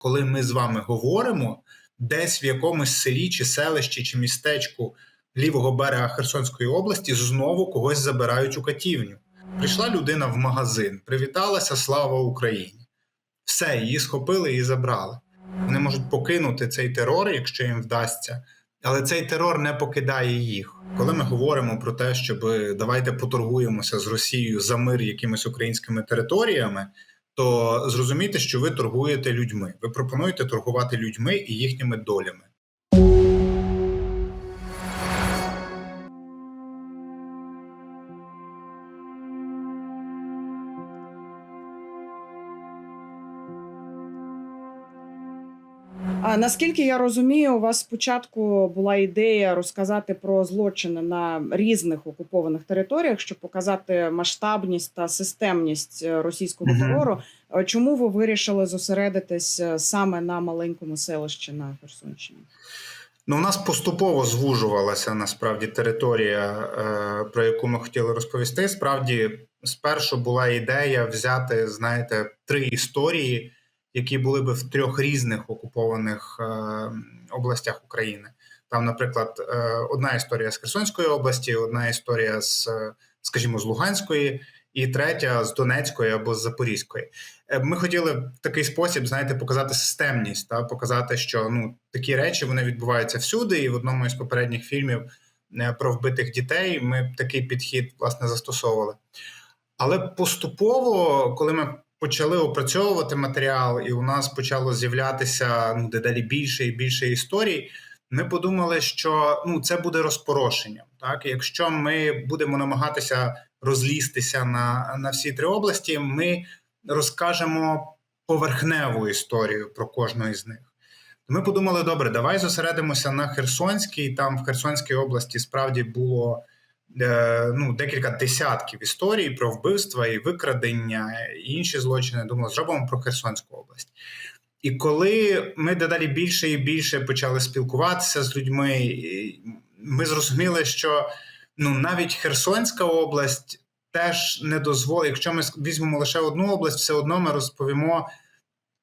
коли ми з вами говоримо, десь в якомусь селі чи селищі чи містечку лівого берега Херсонської області знову когось забирають у катівню. Прийшла людина в магазин, привіталася слава Україні. Все, її схопили і забрали. Вони можуть покинути цей терор, якщо їм вдасться, але цей терор не покидає їх. Коли ми говоримо про те, щоб давайте поторгуємося з Росією за мир якимись українськими територіями, то зрозумійте, що ви торгуєте людьми. Ви пропонуєте торгувати людьми і їхніми долями. А наскільки я розумію, у вас спочатку була ідея розказати про злочини на різних окупованих територіях, щоб показати масштабність та системність е, російського терору. Е, Чому ви вирішили зосередитись е, саме на маленькому селищі на Херсонщині? Ну, у нас поступово звужувалася насправді територія, про яку ми хотіли розповісти. Справді, спершу була ідея взяти, знаєте, три історії, які були би в трьох різних окупованих е, областях України. Там, наприклад, е, одна історія з Херсонської області, одна історія з, е, скажімо, з Луганської, і третя з Донецької або з Запорізької. Ми хотіли в такий спосіб, знаєте, показати системність та показати, що ну такі речі вони відбуваються всюди. І в одному із попередніх фільмів про вбитих дітей ми такий підхід власне застосовували. Але поступово, коли ми почали опрацьовувати матеріал, і у нас почало з'являтися ну, дедалі більше і більше історій, ми подумали, що ну це буде розпорошенням. Так, якщо ми будемо намагатися розлізтися на, на всі три області, ми розкажемо поверхневу історію про кожну із них. Ми подумали: добре, давай зосередимося на Херсонській. Там в Херсонській області справді було ну, декілька десятків історій про вбивства і викрадення, і інші злочини. Думали, зробимо про Херсонську область. І коли ми дедалі більше і більше почали спілкуватися з людьми, ми зрозуміли, що ну навіть Херсонська область теж не дозволить. Якщо ми візьмемо лише одну область, все одно ми розповімо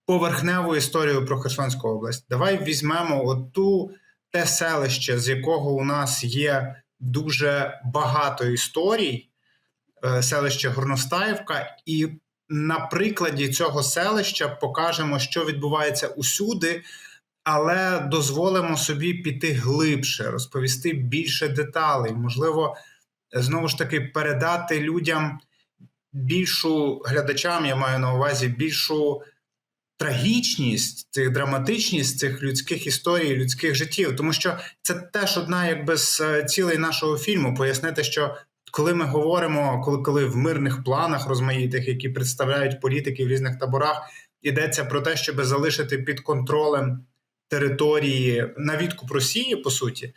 поверхневу історію про Херсонську область. Давай візьмемо оту те селище, з якого у нас є дуже багато історій, е, селище Горностаївка, і на прикладі цього селища покажемо, що відбувається усюди. Але дозволимо собі піти глибше, розповісти більше деталей, можливо, знову ж таки передати людям більшу глядачам, я маю на увазі більшу трагічність, цих драматичність цих людських історій, людських життів. Тому що це теж одна, якби з е, цілей нашого фільму, пояснити, що коли ми говоримо, коли, коли в мирних планах розмаїтих, які представляють політики в різних таборах, йдеться про те, щоб залишити під контролем території на відкуп Росії, по суті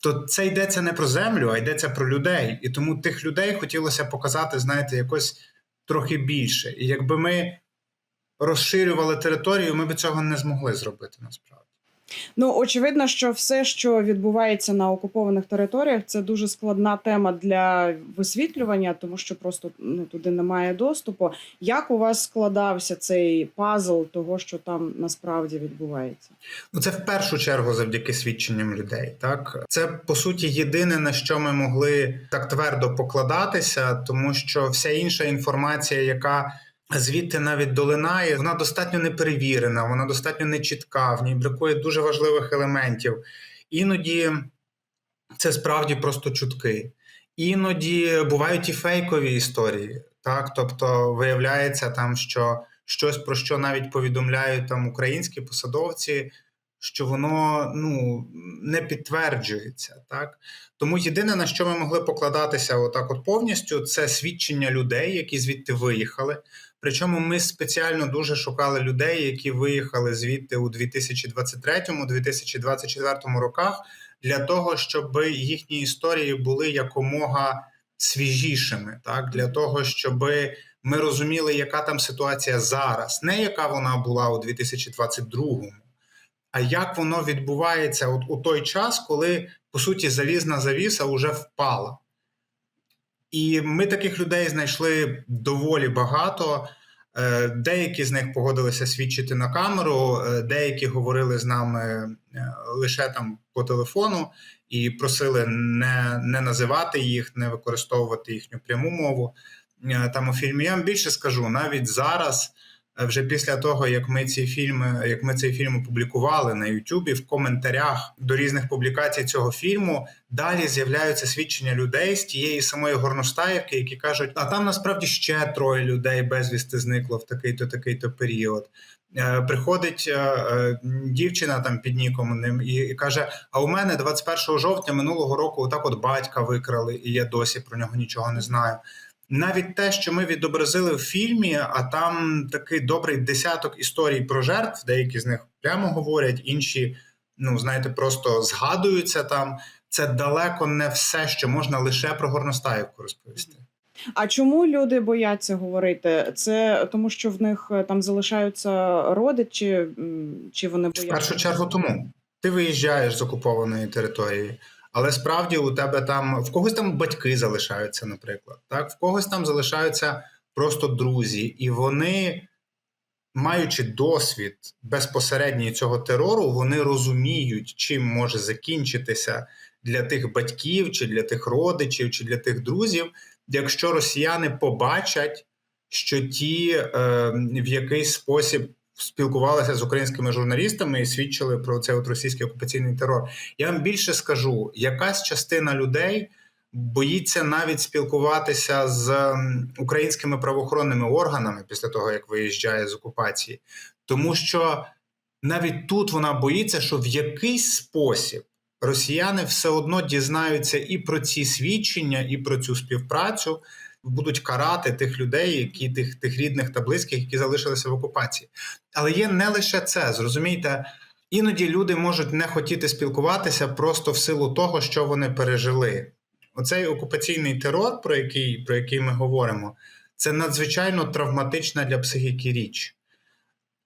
то це йдеться не про землю, а йдеться про людей. І тому тих людей хотілося показати, знаєте, якось трохи більше. І якби ми розширювали територію, ми б цього не змогли зробити насправді. Ну очевидно, що все, що відбувається на окупованих територіях, це дуже складна тема для висвітлювання, тому що просто ну туди немає доступу. Як у вас складався цей пазл того, що там насправді відбувається? Ну, це в першу чергу завдяки свідченням людей. Так це по суті єдине на що ми могли так твердо покладатися, тому що вся інша інформація, яка звідти навіть долинає, вона достатньо неперевірена, вона достатньо нечітка, в ній бракує дуже важливих елементів. Іноді це справді просто чутки. Іноді бувають і фейкові історії. Так, тобто виявляється там, що щось про що навіть повідомляють там українські посадовці, що воно ну не підтверджується, так тому єдине на що ми могли покладатися, отак, от повністю, це свідчення людей, які звідти виїхали. Причому ми спеціально дуже шукали людей, які виїхали звідти у 2023-2024 роках, для того, щоб їхні історії були якомога свіжішими, так для того, щоб ми розуміли, яка там ситуація зараз, не яка вона була у 2022-му, а як воно відбувається от у той час, коли по суті залізна завіса вже впала. І ми таких людей знайшли доволі багато. Е, Деякі з них погодилися свідчити на камеру, е, деякі говорили з нами е, лише там по телефону і просили не, не називати їх, не використовувати їхню пряму мову. Там у фільмі я вам більше скажу, навіть зараз, вже після того, як ми ці фільми, як ми цей фільм опублікували на Ютубі, в коментарях до різних публікацій цього фільму далі з'являються свідчення людей з тієї самої Горностаївки, які кажуть, а там насправді ще троє людей безвісти зникло в такий-то такий-то період. Е, Приходить е, е, дівчина там під ніком ним і каже: А у мене 21 жовтня минулого року отак от батька викрали, і я досі про нього нічого не знаю. Навіть те, що ми відобразили в фільмі, а там такий добрий десяток історій про жертв, деякі з них прямо говорять, інші, ну знаєте, просто згадуються там. Це далеко не все, що можна лише про Горностаївку розповісти. А чому люди бояться говорити? Це тому, що в них е, там залишаються родичі, чи вони В першу чергу тому ти виїжджаєш з окупованої території, але справді у тебе там в когось там батьки залишаються, наприклад, так? В когось там залишаються просто друзі, і вони, маючи досвід безпосередній цього терору, вони розуміють, чим може закінчитися для тих батьків, чи для тих родичів, чи для тих друзів, якщо росіяни побачать, що ті е, в якийсь спосіб спілкувалися з українськими журналістами і свідчили про цей от російський окупаційний терор. Я вам більше скажу: якась частина людей боїться навіть спілкуватися з українськими правоохоронними органами після того, як виїжджає з окупації, тому що навіть тут вона боїться, що в якийсь спосіб. Росіяни все одно дізнаються і про ці свідчення, і про цю співпрацю, будуть карати тих людей, які тих, тих рідних та близьких, які залишилися в окупації. Але є не лише це. Зрозумійте, іноді люди можуть не хотіти спілкуватися просто в силу того, що вони пережили. Оцей окупаційний терор, про який, про який ми говоримо, це надзвичайно травматична для психіки річ.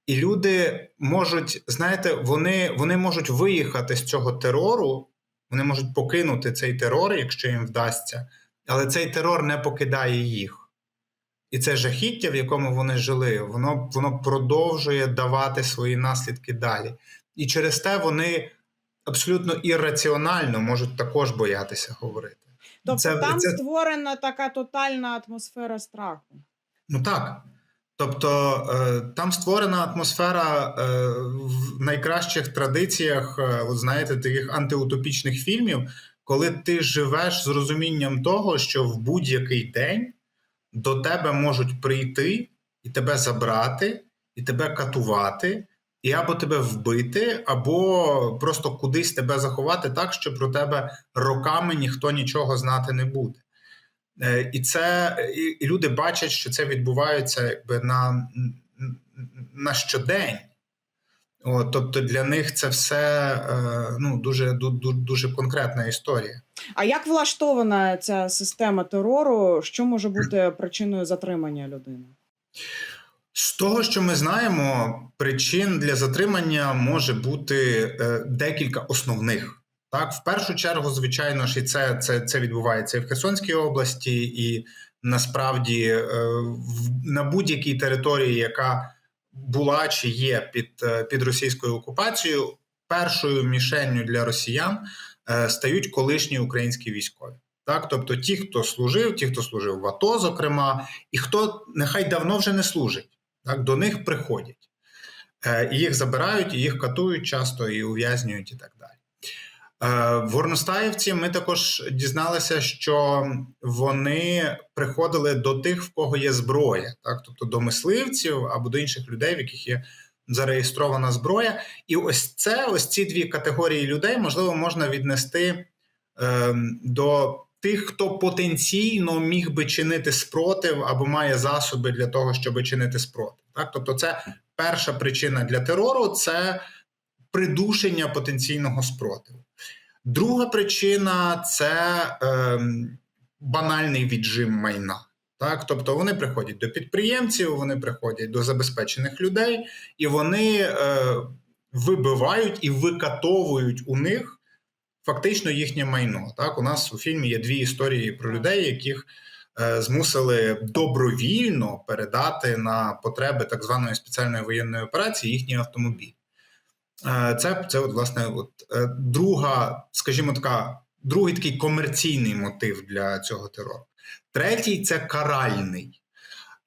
І люди можуть, знаєте, вони, вони можуть виїхати з цього терору, вони можуть покинути цей терор, якщо їм вдасться, але цей терор не покидає їх. І це жахіття, в якому вони жили, воно, воно продовжує давати свої наслідки далі. І через те вони абсолютно ірраціонально можуть також боятися говорити. Тобто Це- там це- створена така тотальна атмосфера страху. Ну так. Тобто е, там створена атмосфера е, в найкращих традиціях, е, от знаєте, таких антиутопічних фільмів, коли ти живеш з розумінням того, що в будь-який день до тебе можуть прийти і тебе забрати, і тебе катувати, і або тебе вбити, або просто кудись тебе заховати так, що про тебе роками ніхто нічого знати не буде. Е, І це і, люди бачать, що це відбувається якби на, на щодень. От, тобто для них це все е, ну, дуже, ду- дуже конкретна історія. А як влаштована ця система терору? Що може бути причиною затримання людини? З того, що ми знаємо, причин для затримання може бути е, декілька основних. Так, в першу чергу, звичайно ж, і це, це, це відбувається і в Херсонській області, і насправді е, в, на будь-якій території, яка була чи є під, е, під російською окупацією, першою мішенню для росіян е, стають колишні українські військові. Так, тобто ті, хто служив, ті, хто служив в АТО, зокрема, і хто нехай давно вже не служить, так до них приходять, е, і їх забирають, і їх катують часто, і ув'язнюють, і так далі. Е, В Горностаївці ми також дізналися, що вони приходили до тих, в кого є зброя, так, тобто до мисливців або до інших людей, в яких є зареєстрована зброя. І ось це, ось ці дві категорії людей, можливо, можна віднести е, до тих, хто потенційно міг би чинити спротив або має засоби для того, щоб чинити спротив. Так, тобто, це перша причина для терору це придушення потенційного спротиву. Друга причина це е, банальний віджим майна. Так, тобто вони приходять до підприємців, вони приходять до забезпечених людей, і вони е, вибивають і викатовують у них фактично їхнє майно. Так, у нас у фільмі є дві історії про людей, яких е, змусили добровільно передати на потреби так званої спеціальної воєнної операції їхній автомобіль. Е, Це, це от, власне, от, е, друга, скажімо така, другий такий комерційний мотив для цього терору. Третій це каральний.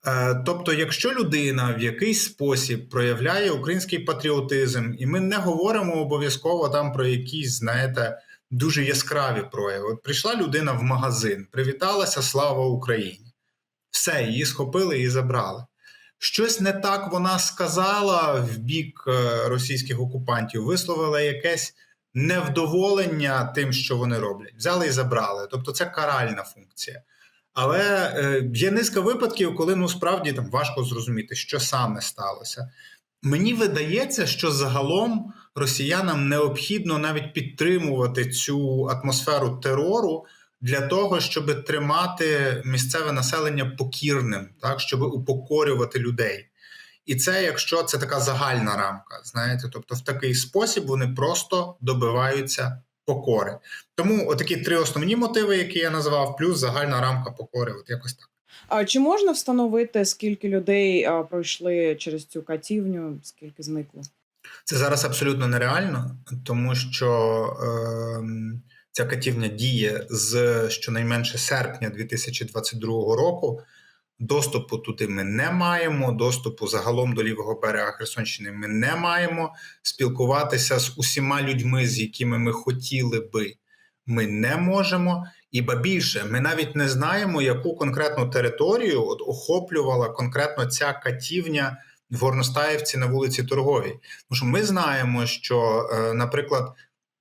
Е, Тобто, якщо людина в якийсь спосіб проявляє український патріотизм, і ми не говоримо обов'язково там про якісь, знаєте, дуже яскраві прояви. От прийшла людина в магазин, привіталася, слава Україні. Все, її схопили і забрали. Щось не так вона сказала в бік е, російських окупантів, висловила якесь невдоволення тим, що вони роблять. Взяли і забрали. Тобто це каральна функція. Але е, є низка випадків, коли ну справді там важко зрозуміти, що саме сталося. Мені видається, що загалом росіянам необхідно навіть підтримувати цю атмосферу терору для того, щоб тримати місцеве населення покірним, так щоб упокорювати людей. І це, якщо це така загальна рамка, знаєте, тобто в такий спосіб вони просто добиваються покори. Тому отакі три основні мотиви, які я назвав, плюс загальна рамка покори, от якось так. А чи можна встановити, скільки людей пройшли через цю катівню, скільки зникло? Це зараз абсолютно нереально, тому що е, ця катівня діє з щонайменше серпня 2022 року. Доступу туди ми не маємо. Доступу загалом до лівого берега Херсонщини ми не маємо. Спілкуватися з усіма людьми, з якими ми хотіли би, ми не можемо. І ба більше, ми навіть не знаємо, яку конкретну територію от охоплювала конкретно ця катівня в Горностаївці на вулиці Торговій. Тому що ми знаємо, що, е, наприклад,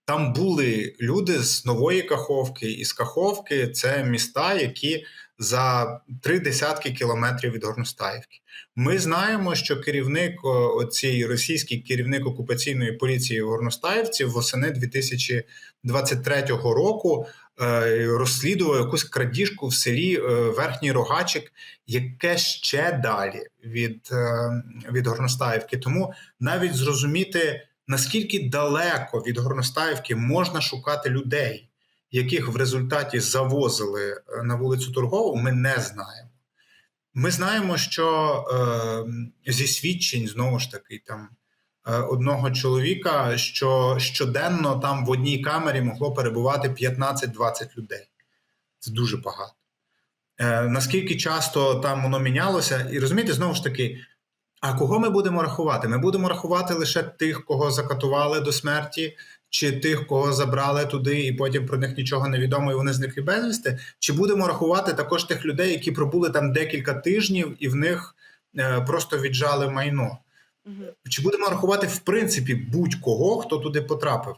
там були люди з Нової Каховки і з Каховки це міста, які за три десятки кілометрів від Горностаївки. Ми знаємо, що керівник оцій російський керівник окупаційної поліції в Горностаївці восени 2023 року е, розслідував якусь крадіжку в селі е, Верхній Рогачик, яке ще далі від, е, від Горностаївки. Тому навіть зрозуміти наскільки далеко від Горностаївки можна шукати людей, яких в результаті завозили е, на вулицю Торгову, ми не знаємо. Ми знаємо, що е, зі свідчень знову ж таки там е, одного чоловіка, що щоденно там в одній камері могло перебувати 15-20 людей. Це дуже багато. Е, наскільки часто там воно мінялося, і розумієте, знову ж таки, а кого ми будемо рахувати? Ми будемо рахувати лише тих, кого закатували до смерті, чи тих, кого забрали туди, і потім про них нічого не відомо, і вони зникли безвісти? Чи будемо рахувати також тих людей, які пробули там декілька тижнів, і в них е, просто віджали майно? Чи будемо рахувати в принципі будь-кого, хто туди потрапив?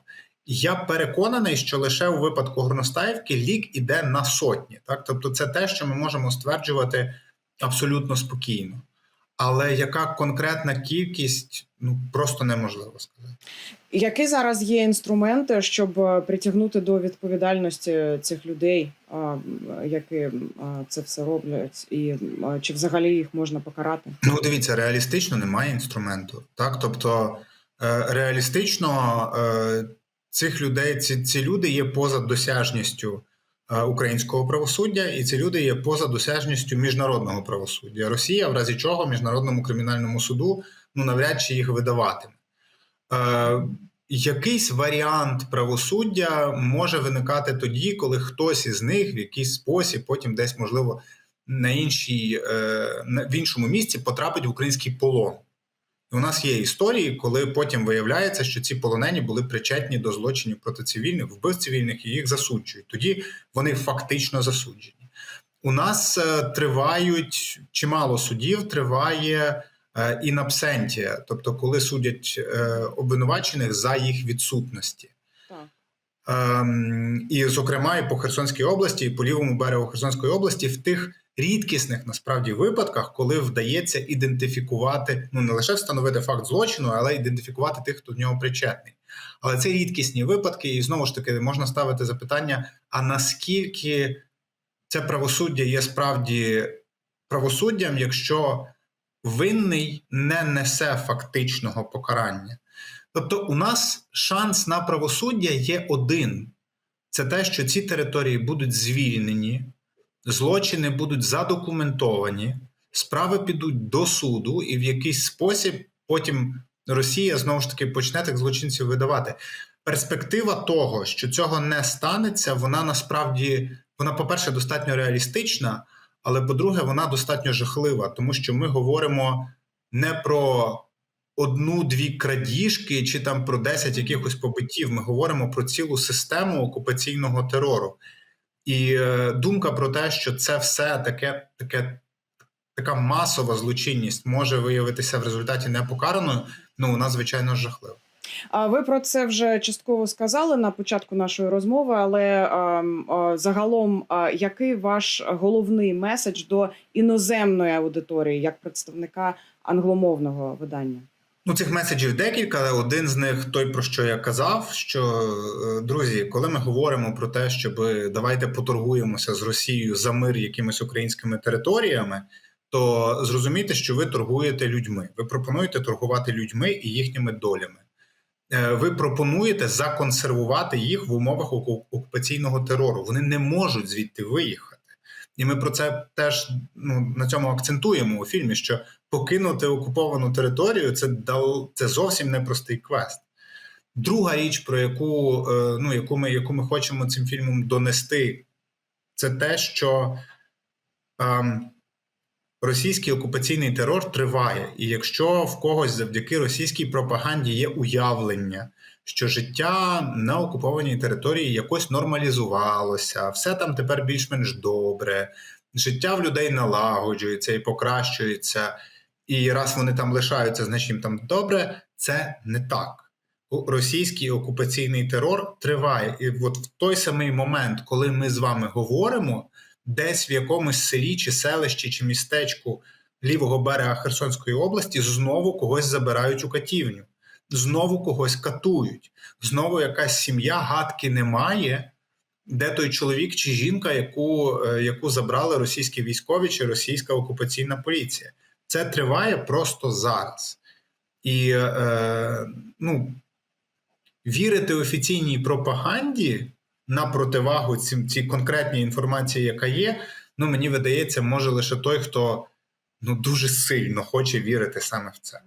Я переконаний, що лише у випадку Горностаївки лік іде на сотні. Так, тобто, це те, що ми можемо стверджувати абсолютно спокійно. Але яка конкретна кількість, ну просто неможливо сказати. Які зараз є інструменти, щоб е, притягнути до відповідальності цих людей, які це все роблять, і чи взагалі їх можна покарати? Ну, дивіться, реалістично немає інструменту. Так, тобто е, реалістично е, цих людей, ці, ці люди є поза досяжністю е, українського правосуддя, і ці люди є поза досяжністю міжнародного правосуддя. Росія, в разі чого, міжнародному кримінальному суду ну навряд чи їх видаватиме. Е, Якийсь варіант правосуддя може виникати тоді, коли хтось із них в якийсь спосіб, потім десь, можливо, на іншій, е, в іншому місці потрапить в український полон. І у нас є історії, коли потім виявляється, що ці полонені були причетні до злочинів проти цивільних, вбив цивільних і їх засуджують. Тоді вони фактично засуджені. У нас е, тривають чимало судів, триває е, інабсентія, тобто коли судять е, обвинувачених за їх відсутності. Ем, і, зокрема, і по Херсонській області, і по лівому берегу Херсонської області, в тих рідкісних насправді випадках, коли вдається ідентифікувати, ну не лише встановити факт злочину, але ідентифікувати тих, хто до нього причетний. Але це рідкісні випадки, і знову ж таки можна ставити запитання: а наскільки це правосуддя є справді правосуддям, якщо винний не несе фактичного покарання? Тобто, у нас шанс на правосуддя є один: це те, що ці території будуть звільнені злочини будуть задокументовані, справи підуть до суду, і в якийсь спосіб потім Росія знову ж таки почне тих злочинців видавати. Перспектива того, що цього не станеться, вона насправді, вона, по-перше, достатньо реалістична, але по-друге, вона достатньо жахлива, тому що ми говоримо не про одну-дві крадіжки чи там про 10 якихось побиттів. Ми говоримо про цілу систему окупаційного терору. І е, думка про те, що це все таке, таке, така масова злочинність може виявитися в результаті непокараною, ну вона звичайно жахлива. А ви про це вже частково сказали на початку нашої розмови, але ем, е, загалом, е, який ваш головний меседж до іноземної аудиторії як представника англомовного видання? Ну, цих меседжів декілька. але Один з них той, про що я казав. Що е, друзі, коли ми говоримо про те, щоб давайте поторгуємося з Росією за мир якимись українськими територіями, то зрозумійте, що ви торгуєте людьми. Ви пропонуєте торгувати людьми і їхніми долями. Е, Ви пропонуєте законсервувати їх в умовах окупаційного терору. Вони не можуть звідти виїхати. І ми про це теж ну, на цьому акцентуємо у фільмі, що покинути окуповану територію це дал це зовсім непростий квест. Друга річ, про яку, е, ну, яку, ми, яку ми хочемо цим фільмом донести, це те, що ем, російський окупаційний терор триває. І якщо в когось завдяки російській пропаганді є уявлення, що життя на окупованій території якось нормалізувалося, все там тепер більш-менш добре, життя в людей налагоджується і покращується, і раз вони там лишаються, значить їм там добре, це не так. Російський окупаційний терор триває. І от в той самий момент, коли ми з вами говоримо, десь в якомусь селі чи селищі чи містечку лівого берега Херсонської області знову когось забирають у катівню, знову когось катують, знову якась сім'я гадки не має, де той чоловік чи жінка, яку, е, яку забрали російські військові чи російська окупаційна поліція. Це триває просто зараз. І е, ну, вірити офіційній пропаганді на противагу цим, цій конкретній інформації, яка є, ну мені видається, може лише той, хто ну дуже сильно хоче вірити саме в це.